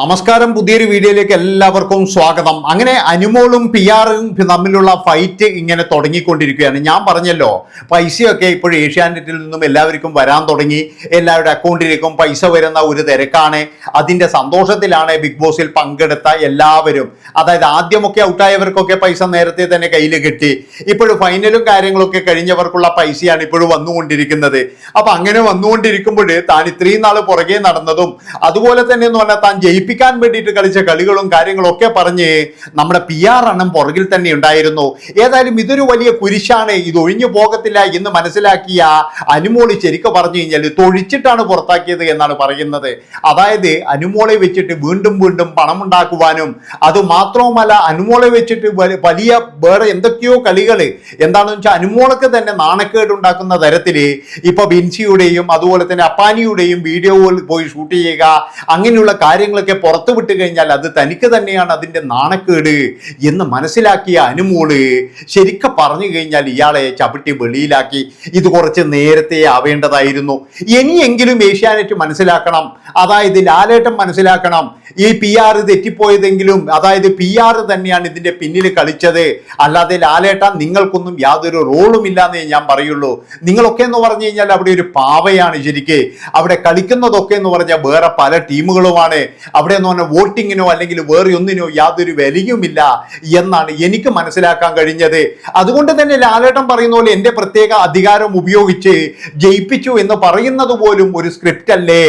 നമസ്കാരം പുതിയൊരു വീഡിയോയിലേക്ക് എല്ലാവർക്കും സ്വാഗതം. അങ്ങനെ അനുമോളും പി ആറും തമ്മിലുള്ള ഫൈറ്റ് ഇങ്ങനെ തുടങ്ങിക്കൊണ്ടിരിക്കുകയാണ്. ഞാൻ പറഞ്ഞല്ലോ പൈസയൊക്കെ ഇപ്പോൾ ഏഷ്യാനെറ്റിൽ നിന്നും എല്ലാവർക്കും വരാൻ തുടങ്ങി. എല്ലാവരുടെ അക്കൗണ്ടിലേക്കും പൈസ വരുന്ന ഒരു തിരക്കാണ്. അതിന്റെ സന്തോഷത്തിലാണ് ബിഗ് ബോസിൽ പങ്കെടുത്ത എല്ലാവരും. അതായത് ആദ്യമൊക്കെ ഔട്ടായവർക്കൊക്കെ പൈസ നേരത്തെ തന്നെ കയ്യിൽ കിട്ടി. ഇപ്പോഴും ഫൈനലും കാര്യങ്ങളൊക്കെ കഴിഞ്ഞവർക്കുള്ള പൈസയാണ് ഇപ്പോഴും വന്നുകൊണ്ടിരിക്കുന്നത്. അപ്പം അങ്ങനെ വന്നുകൊണ്ടിരിക്കുമ്പോൾ താൻ ഇത്രയും നാൾ പുറകെ നടന്നതും അതുപോലെ തന്നെ എന്ന് പറഞ്ഞാൽ താൻ ജയിപ്പിക്കാൻ വേണ്ടിയിട്ട് കളിച്ച കളികളും കാര്യങ്ങളും ഒക്കെ പറഞ്ഞ് നമ്മുടെ പി ആർ എണ്ണം പുറകിൽ തന്നെ ഉണ്ടായിരുന്നു. ഏതായാലും ഇതൊരു വലിയ കുരിശാണ്. ഇത് ഒഴിഞ്ഞു പോകത്തില്ല എന്ന് മനസ്സിലാക്കിയ അനുമോളി ശരിക്കും പറഞ്ഞു കഴിഞ്ഞാൽ തൊഴിച്ചിട്ടാണ് പുറത്താക്കിയത് എന്നാണ് പറയുന്നത്. അതായത് അനുമോളെ വെച്ചിട്ട് വീണ്ടും വീണ്ടും പണം ഉണ്ടാക്കുവാനും അത് മാത്രവുമല്ല അനുമോളെ വെച്ചിട്ട് വലിയ വേറെ എന്തൊക്കെയോ കളികൾ എന്താണെന്ന് വെച്ചാൽ അനുമോളക്ക് തന്നെ നാണക്കേട് ഉണ്ടാക്കുന്ന തരത്തിൽ ഇപ്പൊ ബിൻസിയുടെയും അതുപോലെ തന്നെ അപ്പാനിയുടെയും വീഡിയോ പോയി ഷൂട്ട് ചെയ്യുക അങ്ങനെയുള്ള കാര്യങ്ങളൊക്കെ പുറത്തു വിട്ട് കഴിഞ്ഞാൽ അത് തനിക്ക് തന്നെയാണ് അതിന്റെ നാണക്കേട് എന്ന് മനസ്സിലാക്കിയ അനുമോൾ ശരിക്കും പറഞ്ഞു കഴിഞ്ഞാൽ ഇയാളെ ചവിട്ടി വെളിയിലാക്കി. ഇത് കുറച്ച് നേരത്തെ ആവേണ്ടതായിരുന്നു. ഇനിയെങ്കിലും ഏഷ്യാനെറ്റ് മനസ്സിലാക്കണം. അതായത് ലാലേട്ടം മനസ്സിലാക്കണം. ഈ പി ആർ തെറ്റിപ്പോയതെങ്കിലും അതായത് പി ആർ തന്നെയാണ് ഇതിന്റെ പിന്നിൽ കളിച്ചത്. അല്ലാതെ ലാലേട്ട നിങ്ങൾക്കൊന്നും യാതൊരു റോളും ഇല്ലാന്നേ ഞാൻ പറയുള്ളൂ. നിങ്ങളൊക്കെ എന്ന് പറഞ്ഞു കഴിഞ്ഞാൽ അവിടെ ഒരു പാവയാണ് ശരിക്ക്. അവിടെ കളിക്കുന്നതൊക്കെ എന്ന് പറഞ്ഞാൽ വേറെ പല ടീമുകളുമാണ്. അവിടെ എന്ന് പറഞ്ഞാൽ വോട്ടിങ്ങിനോ അല്ലെങ്കിൽ വേറെ ഒന്നിനോ യാതൊരു വിലയുമില്ല എന്നാണ് എനിക്ക് മനസ്സിലാക്കാൻ കഴിഞ്ഞത്. അതുകൊണ്ട് തന്നെ ലാലേട്ടൻ പറയുന്ന പോലെ എന്റെ പ്രത്യേക അധികാരം ഉപയോഗിച്ച് ജയിപ്പിച്ചു എന്ന് പറയുന്നത് പോലും ഒരു സ്ക്രിപ്റ്റ് അല്ലേ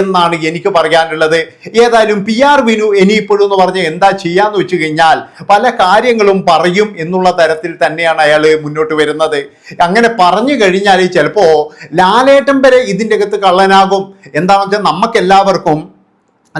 എന്നാണ് എനിക്ക് പറയാനുള്ളത്. ഏതായാലും പി ആർ വിനു ഇനിയിപ്പോഴും എന്ന് പറഞ്ഞ് എന്താ ചെയ്യാന്ന് വെച്ച് കഴിഞ്ഞാൽ പല കാര്യങ്ങളും പറയും എന്നുള്ള തരത്തിൽ തന്നെയാണ് അയാൾ മുന്നോട്ട് വരുന്നത്. അങ്ങനെ പറഞ്ഞു കഴിഞ്ഞാൽ ചിലപ്പോ ലാലേട്ടൻ വരെ ഇതിന്റെ അകത്ത് കള്ളനാകും. എന്താണെന്ന് വെച്ചാൽ നമുക്കെല്ലാവർക്കും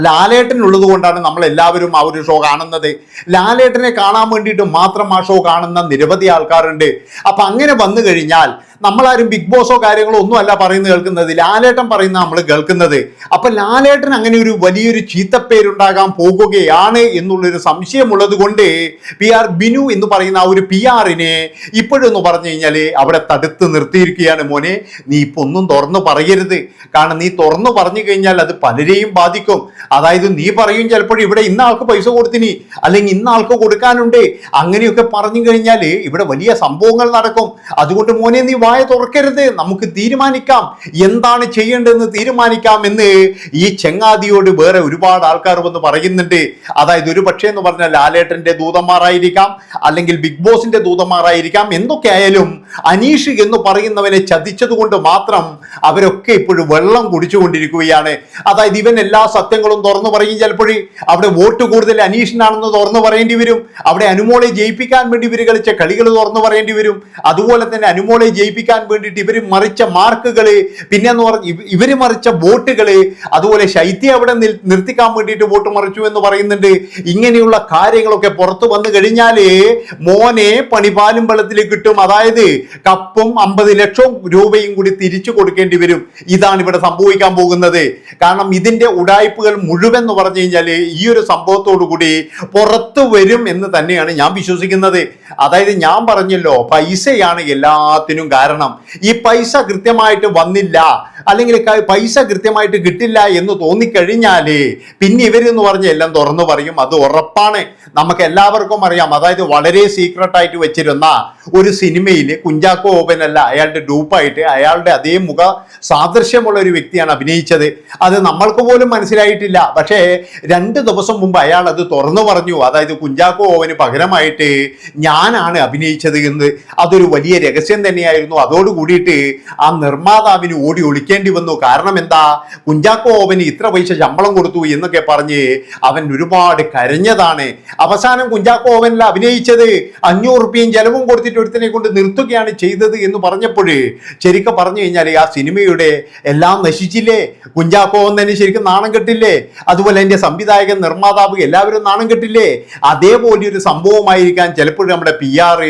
ലാലേട്ടൻ ഉള്ളത് കൊണ്ടാണ് നമ്മൾ എല്ലാവരും ആ ഒരു ഷോ കാണുന്നത്. ലാലേട്ടനെ കാണാൻ വേണ്ടിയിട്ട് മാത്രം ആ ഷോ കാണുന്ന നിരവധി ആൾക്കാരുണ്ട്. അപ്പൊ അങ്ങനെ വന്നു കഴിഞ്ഞാൽ നമ്മളാരും ബിഗ് ബോസോ കാര്യങ്ങളോ ഒന്നും അല്ല പറയുന്നത് കേൾക്കുന്നത്. ലാലേട്ടൻ പറയുന്ന നമ്മൾ കേൾക്കുന്നത്. അപ്പൊ ലാലേട്ടൻ അങ്ങനെ ഒരു വലിയൊരു ചീത്തപ്പേരുണ്ടാകാൻ പോകുകയാണ് എന്നുള്ളൊരു സംശയമുള്ളത് കൊണ്ട് പി ആർ ബിനു എന്ന് പറയുന്ന ആ ഒരു പി ആറിനെ ഇപ്പോഴെന്ന് പറഞ്ഞു കഴിഞ്ഞാൽ അവിടെ തടുത്ത് നിർത്തിയിരിക്കുകയാണ് മോനെ. നീ ഇപ്പൊ ഒന്നും തുറന്നു പറയരുത്. കാരണം നീ തുറന്നു പറഞ്ഞു കഴിഞ്ഞാൽ അത് പലരെയും ബാധിക്കും. അതായത് നീ പറയും ചിലപ്പോൾ ഇവിടെ ഇന്ന ആൾക്ക് പൈസ കൊടുത്തിനി അല്ലെങ്കിൽ ഇന്ന ആൾക്ക് കൊടുക്കാനുണ്ട്. അങ്ങനെയൊക്കെ പറഞ്ഞു കഴിഞ്ഞാൽ ഇവിടെ വലിയ സംഭവങ്ങൾ നടക്കും. അതുകൊണ്ട് മോനെ നീ വായ തുറക്കരുത്. നമുക്ക് തീരുമാനിക്കാം. എന്താണ് ചെയ്യേണ്ടതെന്ന് തീരുമാനിക്കാം എന്ന് ഈ ചെങ്ങാതിയോട് വേറെ ഒരുപാട് ആൾക്കാർ വന്ന് പറയുന്നുണ്ട്. അതായത് ഒരു പക്ഷേ എന്ന് പറഞ്ഞാൽ ലാലേട്ടന്റെ ദൂതന്മാരായിരിക്കാം അല്ലെങ്കിൽ ബിഗ് ബോസിന്റെ ദൂതന്മാരായിരിക്കാം എന്തൊക്കെ ആയാലും അനീഷ് എന്ന് പറയുന്നവനെ ചതിച്ചത് കൊണ്ട് മാത്രം അവരൊക്കെ ഇപ്പോഴും വെള്ളം കുടിച്ചുകൊണ്ടിരിക്കുകയാണ്. അതായത് ഇവൻ എല്ലാ സത്യങ്ങളും തുറന്നു പറയും ചിലപ്പോഴേ. അവിടെ വോട്ട് കൂടുതൽ അനീഷിനാണെന്ന് തുറന്നു പറയേണ്ടി വരും. അവിടെ അനുമോളെ ജയിപ്പിക്കാൻ വേണ്ടി ഇവർ കളിച്ച കളികൾ തുറന്നു പറയേണ്ടി വരും. അതുപോലെ തന്നെ അനുമോളെ ജയിപ്പിക്കാൻ വേണ്ടിയിട്ട് ഇവർ മറിച്ച മാർക്കുകൾ പിന്നെ എന്ന് പറഞ്ഞ ഇവർ മറിച്ച വോട്ടുകൾ അതുപോലെ ശൈത്യം അവിടെ നിർത്തിക്കാൻ വേണ്ടിയിട്ട് വോട്ട് മറിച്ചു എന്ന് പറയുന്നുണ്ട്. ഇങ്ങനെയുള്ള കാര്യങ്ങളൊക്കെ പുറത്തു വന്നു കഴിഞ്ഞാൽ മോനെ പണിപാലും വെള്ളത്തിൽ കിട്ടും. അതായത് കപ്പും അമ്പത് ലക്ഷം രൂപയും കൂടി തിരിച്ചു കൊടുക്കേണ്ടി വരും. ഇതാണ് ഇവിടെ സംഭവിക്കാൻ പോകുന്നത്. കാരണം ഇതിന്റെ ഉടായ്പകൾ മുഴുവൻ എന്ന് പറഞ്ഞു കഴിഞ്ഞാൽ ഈ ഒരു സംഭവത്തോടു കൂടി പുറത്തു വരും എന്ന് തന്നെയാണ് ഞാൻ വിശ്വസിക്കുന്നത്. അതായത് ഞാൻ പറഞ്ഞല്ലോ പൈസയാണ് എല്ലാത്തിനും കാരണം ഈ പൈസ കൃത്യമായിട്ട് വന്നില്ല. അല്ലെങ്കിൽ പൈസ കൃത്യമായിട്ട് കിട്ടില്ല എന്ന് തോന്നിക്കഴിഞ്ഞാൽ പിന്നെ ഇവരെന്ന് പറഞ്ഞ് എല്ലാം തുറന്നു പറയും. അത് ഉറപ്പാണ്. നമുക്ക് എല്ലാവർക്കും അറിയാം. അതായത് വളരെ സീക്രട്ട് ആയിട്ട് വെച്ചിരുന്ന ഒരു സിനിമയിൽ കുഞ്ചാക്കോ ഓപ്പൻ അല്ല അയാളുടെ ഡൂപ്പായിട്ട് അയാളുടെ അതേ മുഖ സാദൃശ്യമുള്ള ഒരു വ്യക്തിയാണ് അഭിനയിച്ചത്. അത് നമ്മൾക്ക് പോലും മനസ്സിലായിട്ടില്ല. പക്ഷേ രണ്ട് ദിവസം മുമ്പ് അയാൾ അത് തുറന്നു പറഞ്ഞു. അതായത് കുഞ്ചാക്കോ ഓവന് പകരമായിട്ട് ഞാനാണ് അഭിനയിച്ചത് എന്ന്. അതൊരു വലിയ രഹസ്യം തന്നെയായിരുന്നു. അതോടുകൂടിയിട്ട് ആ നിർമ്മാതാവിന് ഓടി ഒളിക്കേണ്ടി വന്നു. കാരണം എന്താ? കുഞ്ചാക്കോ ഓവന് ഇത്ര പൈസ ശമ്പളം കൊടുത്തു എന്നൊക്കെ പറഞ്ഞ് അവൻ ഒരുപാട് കരഞ്ഞതാണ്. അവസാനം കുഞ്ചാക്കോ ഓവനിൽ അഭിനയിച്ചത് അഞ്ഞൂറ് റുപ്യയും ചെലവും കൊടുത്തിട്ട് ഒരുത്തിനെ കൊണ്ട് നിർത്തുകയാണ് ചെയ്തത് എന്ന് പറഞ്ഞപ്പോൾ ശരിക്കും പറഞ്ഞു കഴിഞ്ഞാൽ ആ സിനിമയുടെ എല്ലാം നശിച്ചില്ലേ? കുഞ്ചാക്കോ ഓവൻ ശരിക്കും നാണം കെട്ടില്ലേ? അതുപോലെ എന്റെ സംവിധായകൻ നിർമ്മാതാവ് എല്ലാവരും നാണം കെട്ടില്ലേ? അതേപോലെ ഒരു സംഭവമായിരിക്കാൻ ചിലപ്പോഴും നമ്മുടെ പി ആർ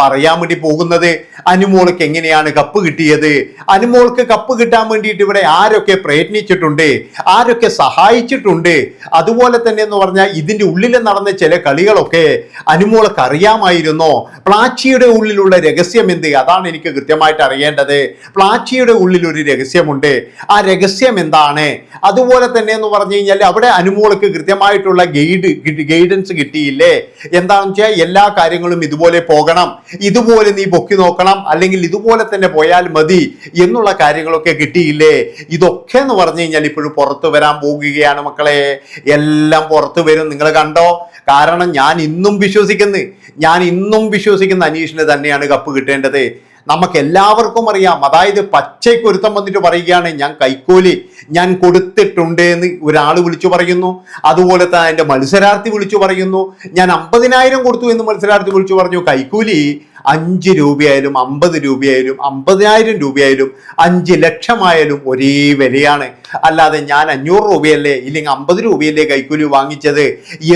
പറയാൻ വേണ്ടി പോകുന്നത് അനുമോൾക്ക് എങ്ങനെയാണ് കപ്പ് കിട്ടിയത്? അനുമോൾക്ക് കപ്പ് കിട്ടാൻ വേണ്ടിയിട്ട് ഇവിടെ ആരൊക്കെ പ്രയത്നിച്ചിട്ടുണ്ട് ആരൊക്കെ സഹായിച്ചിട്ടുണ്ട് അതുപോലെ തന്നെ എന്ന് പറഞ്ഞാൽ ഇതിന്റെ ഉള്ളിൽ നടന്ന ചില കളികളൊക്കെ അനുമോൾക്ക് അറിയാമായിരുന്നോ? പ്ലാച്ചിയുടെ ഉള്ളിലുള്ള രഹസ്യം എന്ത്? അതാണ് എനിക്ക് കൃത്യമായിട്ട് അറിയേണ്ടത്. പ്ലാച്ചിയുടെ ഉള്ളിൽ ഒരു രഹസ്യമുണ്ട്. ആ രഹസ്യം എന്താണ്? അതുപോലെ തന്നെ എന്ന് പറഞ്ഞു കഴിഞ്ഞാൽ അവിടെ അനുമോൾക്ക് കൃത്യമായിട്ടുള്ള ഗൈഡ് ഗൈഡൻസ് കിട്ടിയില്ലേ? എന്താണെന്ന് വെച്ചാൽ എല്ലാ കാര്യങ്ങളും ഇതുപോലെ പോകണം. ഇതുപോലെ നീ പൊക്കി നോക്കണം. അല്ലെങ്കിൽ ഇതുപോലെ തന്നെ പോയാൽ മതി എന്നുള്ള കാര്യങ്ങളൊക്കെ കിട്ടിയില്ലേ? ഇതൊക്കെ എന്ന് പറഞ്ഞു കഴിഞ്ഞാൽ ഇപ്പോഴും പുറത്തു വരാൻ പോകുകയാണ് മക്കളെ. എല്ലാം പുറത്തു വരും. നിങ്ങൾ കണ്ടോ? കാരണം ഞാൻ ഇന്നും വിശ്വസിക്കുന്നു. ഞാൻ ഇന്നും വിശ്വസിക്കുന്ന അനീഷിന് തന്നെയാണ് കപ്പ് കിട്ടേണ്ടത്. നമുക്ക് എല്ലാവർക്കും അറിയാം. അതായത് പച്ചയ്ക്ക് ഒരുത്തം വന്നിട്ട് പറയുകയാണ് ഞാൻ കൈക്കൂലി ഞാൻ കൊടുത്തിട്ടുണ്ട് എന്ന് ഒരാൾ വിളിച്ചു പറയുന്നു. അതുപോലെ തന്നെ എന്റെ മത്സരാർത്ഥി വിളിച്ചു പറയുന്നു. ഞാൻ അമ്പതിനായിരം കൊടുത്തു എന്ന് മത്സരാർത്ഥി വിളിച്ചു പറഞ്ഞു. കൈക്കൂലി അഞ്ച് രൂപയായാലും അമ്പത് രൂപയായാലും അമ്പതിനായിരം രൂപയായാലും അഞ്ച് ലക്ഷമായാലും ഒരേ വിലയാണ്. അല്ലാതെ ഞാൻ അഞ്ഞൂറ് രൂപയല്ലേ ഇല്ലെങ്കിൽ അമ്പത് രൂപയല്ലേ കൈക്കൂലി വാങ്ങിച്ചത്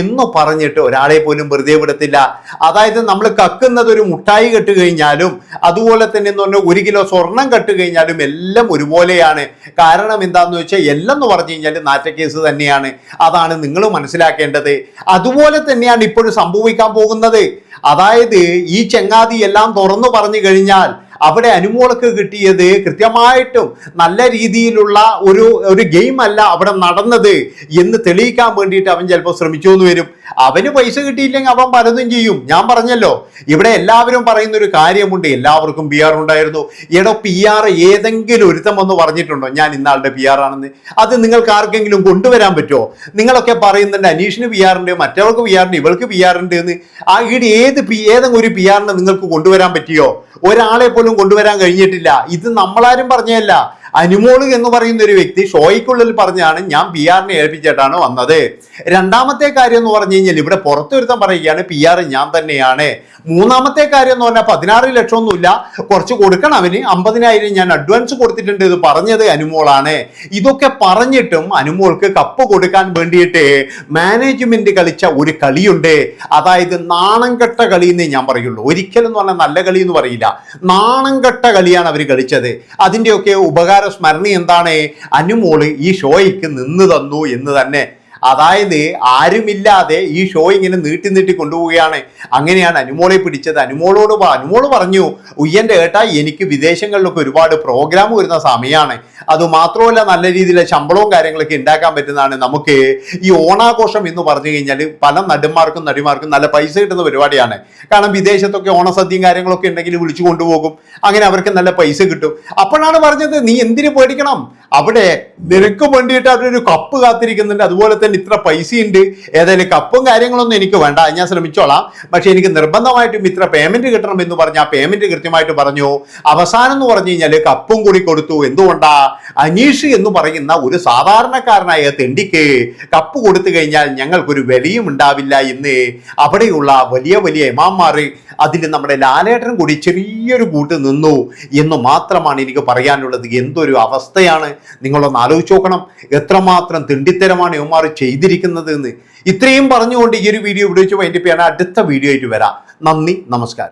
എന്ന് പറഞ്ഞിട്ട് ഒരാളെ പോലും വെറുതെ വിടത്തില്ല. അതായത് നമ്മൾ കക്കുന്നത് ഒരു മുട്ടായി കെട്ട് കഴിഞ്ഞാലും അതുപോലെ തന്നെ എന്ന് പറഞ്ഞാൽ ഒരു കിലോ സ്വർണം കെട്ട് കഴിഞ്ഞാലും എല്ലാം ഒരുപോലെയാണ്. കാരണം എന്താന്ന് വെച്ചാൽ എല്ലാം എന്ന് പറഞ്ഞു കഴിഞ്ഞാൽ നാറ്റക്കേസ് തന്നെയാണ്. അതാണ് നിങ്ങൾ മനസ്സിലാക്കേണ്ടത്. അതുപോലെ തന്നെയാണ് ഇപ്പോഴും സംഭവിക്കാൻ പോകുന്നത്. അതായത് ഈ ചങ്ങാതി എല്ലാം തുറന്നു പറഞ്ഞു കഴിഞ്ഞാൽ അവിടെ അനുമോൾക്ക് കിട്ടിയത് കൃത്യമായിട്ടും നല്ല രീതിയിലുള്ള ഒരു ഒരു ഗെയിം അല്ല അവിടെ നടന്നത് എന്ന് തെളിയിക്കാൻ വേണ്ടിയിട്ട് അവൻ ചിലപ്പോൾ ശ്രമിച്ചു എന്ന് വരും. അവന് പൈസ കിട്ടിയില്ലെങ്കിൽ അവൻ പലതും ചെയ്യും. ഞാൻ പറഞ്ഞല്ലോ ഇവിടെ എല്ലാവരും പറയുന്ന ഒരു കാര്യമുണ്ട്. എല്ലാവർക്കും പി ആർ ഉണ്ടായിരുന്നു. എടോ പി ആർ ഏതെങ്കിലും ഒരുത്തം വന്ന് പറഞ്ഞിട്ടുണ്ടോ? ഞാൻ ഇന്നാളുടെ പി ആർ ആണെന്ന്. അത് നിങ്ങൾക്ക് ആർക്കെങ്കിലും കൊണ്ടുവരാൻ പറ്റുമോ? നിങ്ങളൊക്കെ പറയുന്നുണ്ട് അനീഷിന് പി ആർ ഉണ്ട് മറ്റവർക്ക് പി ആർ ഉണ്ട് ഇവൾക്ക് പി ആർ ഉണ്ട് എന്ന്. ആ ഈട് ഏത് പി ഏതെങ്കിലും ഒരു പി ആറിനെ നിങ്ങൾക്ക് കൊണ്ടുവരാൻ പറ്റിയോ? ഒരാളെ പോലും കൊണ്ടുവരാൻ കഴിഞ്ഞിട്ടില്ല. ഇത് നമ്മളാരും പറഞ്ഞതല്ല. അനുമോൾ എന്ന് പറയുന്ന ഒരു വ്യക്തി ഷോയ്ക്കുള്ളിൽ പറഞ്ഞാണ് ഞാൻ പി ആറിനെ ഏൽപ്പിച്ചിട്ടാണ് വന്നത്. രണ്ടാമത്തെ കാര്യം എന്ന് പറഞ്ഞു കഴിഞ്ഞാൽ ഇവിടെ പുറത്തൊരുത്തം പറയുകയാണ് പി ആർ ഞാൻ തന്നെയാണ്. മൂന്നാമത്തെ കാര്യം എന്ന് പറഞ്ഞാൽ പതിനാറ് ലക്ഷം ഒന്നുമില്ല കുറച്ച് കൊടുക്കണം അവന്. അമ്പതിനായിരം ഞാൻ അഡ്വാൻസ് കൊടുത്തിട്ടുണ്ട് ഇത് പറഞ്ഞത് അനുമോളാണ്. ഇതൊക്കെ പറഞ്ഞിട്ടും അനുമോൾക്ക് കപ്പ് കൊടുക്കാൻ വേണ്ടിയിട്ട് മാനേജ്മെന്റ് കളിച്ച ഒരു കളിയുണ്ട്. അതായത് നാണം കെട്ട കളി എന്നേ ഞാൻ പറയുള്ളൂ. ഒരിക്കലും എന്ന് പറഞ്ഞാൽ നല്ല കളി എന്ന് പറയില്ല. നാണം കെട്ട കളിയാണ് അവർ കളിച്ചത്. അതിന്റെയൊക്കെ ഉപകാര സ്മരണി എന്താണ്? അനുമോൾ ഈ ഷോയ്ക്ക് നിന്ന് തന്നു എന്ന് തന്നെ അതായത് ആരുമില്ലാതെ ഈ ഷോ ഇങ്ങനെ നീട്ടി നീട്ടി കൊണ്ടുപോവുകയാണ്. അങ്ങനെയാണ് അനുമോളെ പിടിച്ചത്. അനുമോളോട് അനുമോൾ പറഞ്ഞു ഉയ്യന്റെ ഏട്ടാ എനിക്ക് വിദേശങ്ങളിലൊക്കെ ഒരുപാട് പ്രോഗ്രാം വരുന്ന സമയമാണ് അതുമാത്രമല്ല നല്ല രീതിയിലെ ശമ്പളവും കാര്യങ്ങളൊക്കെ ഉണ്ടാക്കാൻ പറ്റുന്നതാണ്. നമുക്ക് ഈ ഓണാഘോഷം എന്ന് പറഞ്ഞു കഴിഞ്ഞാൽ പല നടുമാർക്കും നടിമാർക്കും നല്ല പൈസ കിട്ടുന്ന പരിപാടിയാണ്. കാരണം വിദേശത്തൊക്കെ ഓണസദ്യയും കാര്യങ്ങളൊക്കെ ഉണ്ടെങ്കിൽ വിളിച്ചു കൊണ്ടുപോകും. അങ്ങനെ അവർക്ക് നല്ല പൈസ കിട്ടും. അപ്പോഴാണ് പറഞ്ഞത് നീ എന്തിനു പേടിക്കണം? അവിടെ നിനക്ക് വേണ്ടിയിട്ട് അവിടെ ഒരു കപ്പ് കാത്തിരിക്കുന്നുണ്ട്. അതുപോലെ തന്നെ ഇത്ര പൈസ ഉണ്ട് ഏതായാലും കപ്പും കാര്യങ്ങളൊന്നും എനിക്ക് വേണ്ട. ഞാൻ ശ്രമിച്ചോളാം. പക്ഷെ എനിക്ക് നിർബന്ധമായിട്ടും ഇത്ര പേയ്മെന്റ് കിട്ടണം എന്ന് പറഞ്ഞാൽ പേയ്മെന്റ് കൃത്യമായിട്ട് പറഞ്ഞു. അവസാനം എന്ന് പറഞ്ഞു കഴിഞ്ഞാൽ കപ്പും കൂടി കൊടുത്തു. എന്തുകൊണ്ടാ? അനീഷ് എന്ന് പറയുന്ന ഒരു സാധാരണക്കാരനായ തെണ്ടിക്ക് കപ്പ് കൊടുത്തു കഴിഞ്ഞാൽ ഞങ്ങൾക്കൊരു വിലയും ഉണ്ടാവില്ല എന്ന് അവിടെയുള്ള വലിയ വലിയ എമാന്മാർ അതിൽ നമ്മുടെ ലാലേട്ടൻ കൂടി ചെറിയൊരു കൂട്ട് നിന്നു എന്ന് മാത്രമാണ് എനിക്ക് പറയാനുള്ളത്. എന്തൊരു അവസ്ഥയാണ്. നിങ്ങളൊന്ന് ആലോചിച്ച് നോക്കണം. എത്രമാത്രം തിണ്ടിത്തരമാണ് യുവമാർ ചെയ്തിരിക്കുന്നത് എന്ന്. ഇത്രയും പറഞ്ഞുകൊണ്ട് ഈ ഒരു വീഡിയോ ഇവിടെ വെച്ച് വൈൻഡപ്പ് ചെയ്യാൻ അടുത്ത വീഡിയോ ആയിട്ട് വരാം. നന്ദി നമസ്കാരം.